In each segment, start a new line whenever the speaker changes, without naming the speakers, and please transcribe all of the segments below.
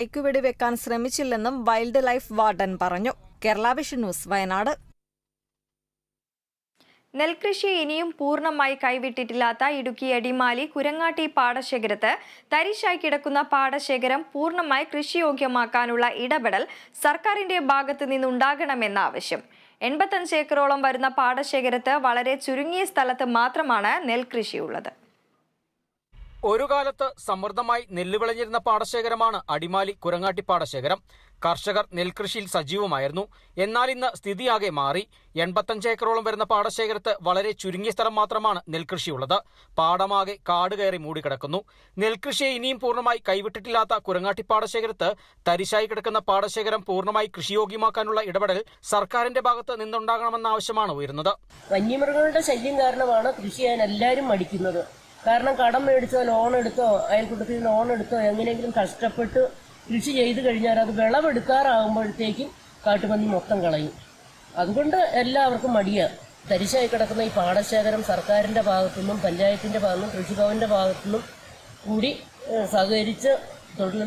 മയക്കുവെടി വെക്കാൻ ശ്രമിച്ചില്ലെന്നും വൈൽഡ് ലൈഫ് വാർഡൻ പറഞ്ഞു. Kerala vision news Wayanad.
നെൽകൃഷി ഇനിയും പൂർണമായി കൈവിട്ടിട്ടില്ലാത്ത ഇടുക്കി അടിമാലി കുരങ്ങാട്ടി പാടശേഖരത്ത് തരിശായി കിടക്കുന്ന പാടശേഖരം പൂർണമായി കൃഷിയോഗ്യമാക്കാനുള്ള ഇടപെടൽ സർക്കാരിന്റെ ഭാഗത്തു നിന്നുണ്ടാകണമെന്ന ആവശ്യം എൺപത്തഞ്ച് ഏക്കറോളം വരുന്ന പാടശേഖരത്ത് വളരെ ചുരുങ്ങിയ സ്ഥലത്ത് മാത്രമാണ് നെൽകൃഷിയുള്ളത്.
ഒരു കാലത്ത് സമൃദ്ധമായി നെല്ല് വിളഞ്ഞിരുന്ന പാടശേഖരമാണ് അടിമാലി കുരങ്ങാട്ടി പാടശേഖരം. കർഷകർ നെൽകൃഷിയിൽ സജീവമായിരുന്നു. എന്നാൽ ഇന്ന് സ്ഥിതിയാകെ മാറി. എൺപത്തഞ്ച് ഏക്കറോളം വരുന്ന പാടശേഖരത്ത് വളരെ ചുരുങ്ങിയ സ്ഥലം മാത്രമാണ് നെൽകൃഷിയുള്ളത്. പാടമാകെ കാട് കയറി മൂടിക്കിടക്കുന്നു. നെൽകൃഷിയെ ഇനിയും പൂർണമായി കൈവിട്ടിട്ടില്ലാത്ത കുരങ്ങാട്ടി പാടശേഖരത്ത് തരിശായി കിടക്കുന്ന പാടശേഖരം പൂർണമായി കൃഷിയോഗ്യമാക്കാനുള്ള ഇടപെടൽ സർക്കാരിന്റെ ഭാഗത്ത് നിന്നുണ്ടാകണമെന്ന ആവശ്യമാണ് ഉയരുന്നത്.
വന്യമൃഗങ്ങളുടെ ശല്യം കാരണമാണ് കൃഷി ചെയ്യാൻ എല്ലാവരും മടിക്കുന്നത്. കാരണം കടം മേടിച്ചോ ലോൺ എടുത്തോ അയൽക്കൂട്ടത്തിൽ ലോൺ എടുത്തോ എങ്ങനെയെങ്കിലും കഷ്ടപ്പെട്ട് കൃഷി ചെയ്ത് കഴിഞ്ഞാൽ അത് വിളവെടുക്കാറാകുമ്പോഴത്തേക്കും കാട്ടുപന്നി മൊത്തം കളയും. അതുകൊണ്ട് എല്ലാവർക്കും മടിയാണ് തരിശായി കിടക്കുന്ന ഈ പാടശേഖരം സർക്കാരിന്റെ ഭാഗത്തുനിന്നും പഞ്ചായത്തിന്റെ ഭാഗത്തുനിന്നും കൃഷിഭവന്റെ ഭാഗത്തുനിന്നും കൂടി സഹകരിച്ച് തൊഴിൽ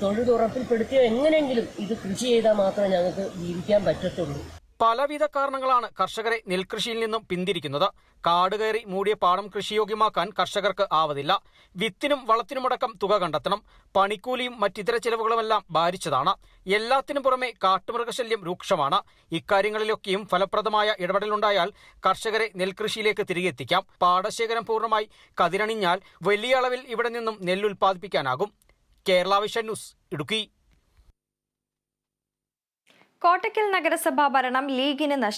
തൊഴിലുറപ്പിൽപ്പെടുത്തിയോ എങ്ങനെയെങ്കിലും ഇത് കൃഷി ചെയ്താൽ മാത്രമേ ഞങ്ങൾക്ക് ജീവിക്കാൻ പറ്റത്തുള്ളൂ.
പലവിധ കാരണങ്ങളാണ് കർഷകരെ നെൽകൃഷിയിൽ നിന്നും പിന്തിരിക്കുന്നത്. കാട് കയറി മൂടിയ പാടം കൃഷിയോഗ്യമാക്കാൻ കർഷകർക്ക് ആവതില്ല. വിത്തിനും വളത്തിനുമടക്കം തുക കണ്ടെത്തണം. പണിക്കൂലിയും മറ്റിതര ചെലവുകളുമെല്ലാം ഭാരിച്ചതാണ് എല്ലാത്തിനും പുറമെ കാട്ടുമൃഗശല്യം രൂക്ഷമാണ്. ഇക്കാര്യങ്ങളിലൊക്കെയും ഫലപ്രദമായ ഇടപെടലുണ്ടായാൽ കർഷകരെ നെൽകൃഷിയിലേക്ക് തിരികെ എത്തിക്കാം. പാടശേഖരം പൂർണമായി കതിരണിഞ്ഞാൽ വലിയ അളവിൽ ഇവിടെ നിന്നും നെല്ലുൽപ്പാദിപ്പിക്കാനാകും കേരള വിഷൻ ന്യൂസ് ഇടുക്കി.
കോട്ടക്കൽ നഗരസഭാ ഭരണം ലീഗിന് നഷ്ടം.